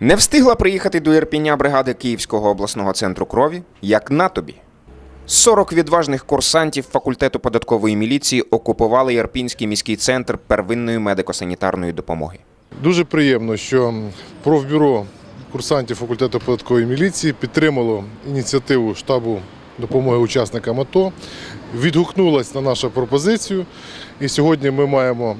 Не встигла приїхати до Ірпіня бригада Київського обласного центру крові, як на тобі. 40 відважних курсантів факультету податкової міліції окупували Ірпінський міський центр первинної медико-санітарної допомоги. Дуже приємно, що профбюро курсантів факультету податкової міліції підтримало ініціативу штабу допомоги учасникам АТО, відгукнулось на нашу пропозицію. І сьогодні ми маємо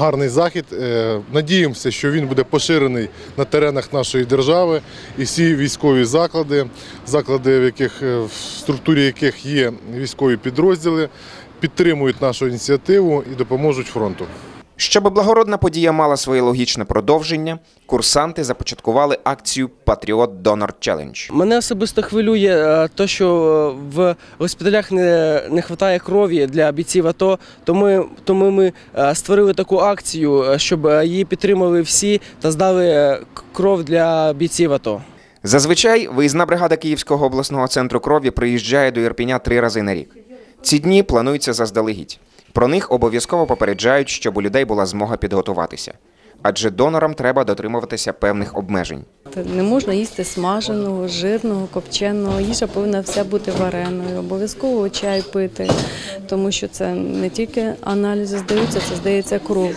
гарний захід. Е, Надіємося, що він буде поширений на теренах нашої держави. І всі військові заклади, заклади, в яких е, в структурі яких є військові підрозділи, підтримують нашу ініціативу і допоможуть фронту. Щоб благородна подія мала своє логічне продовження, курсанти започаткували акцію Патріот Донор Челендж. Мене особисто хвилює те, що е, в госпіталях не, не вистачає крові для бійців АТО. Тому, тому ми е, створили таку акцію, е, щоб її підтримали всі та здали кров для бійців АТО. Зазвичай виїзна бригада Київського обласного центру крові приїжджає до Ірпіня три рази на рік. Ці дні плануються заздалегідь. Про них обов'язково попереджають, щоб у людей була змога підготуватися. Адже донорам треба дотримуватися певних обмежень. Не можна їсти смаженого, жирного, копченого. Їжа повинна вся бути вареною. Обов'язково чай пити, тому що це не тільки аналізи здаються, це здається кров.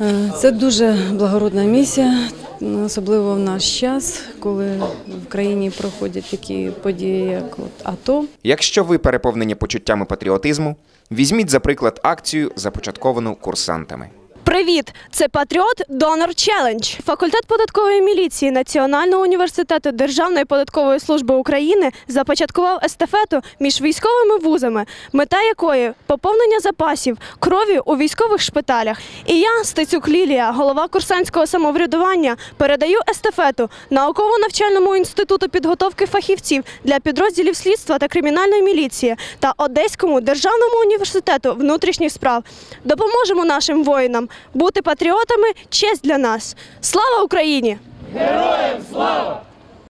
Е, Це дуже благородна місія, особливо в наш час, коли в країні проходять такі події, як от АТО. Якщо ви переповнені почуттями патріотизму, візьміть за приклад акцію, започатковану курсантами. Привіт! Це Патріот Донор Челендж. Факультет податкової міліції Національного університету Державної податкової служби України започаткував естафету між військовими вузами, мета якої поповнення запасів крові у військових шпиталях. І я, Стецюк Лілія, голова курсантського самоврядування, передаю естафету науково-навчальному інституту підготовки фахівців для підрозділів слідства та кримінальної міліції та Одеському державному університету внутрішніх справ. Допоможемо нашим воїнам бути патріотами. Честь для нас. Слава Україні! Героям слава!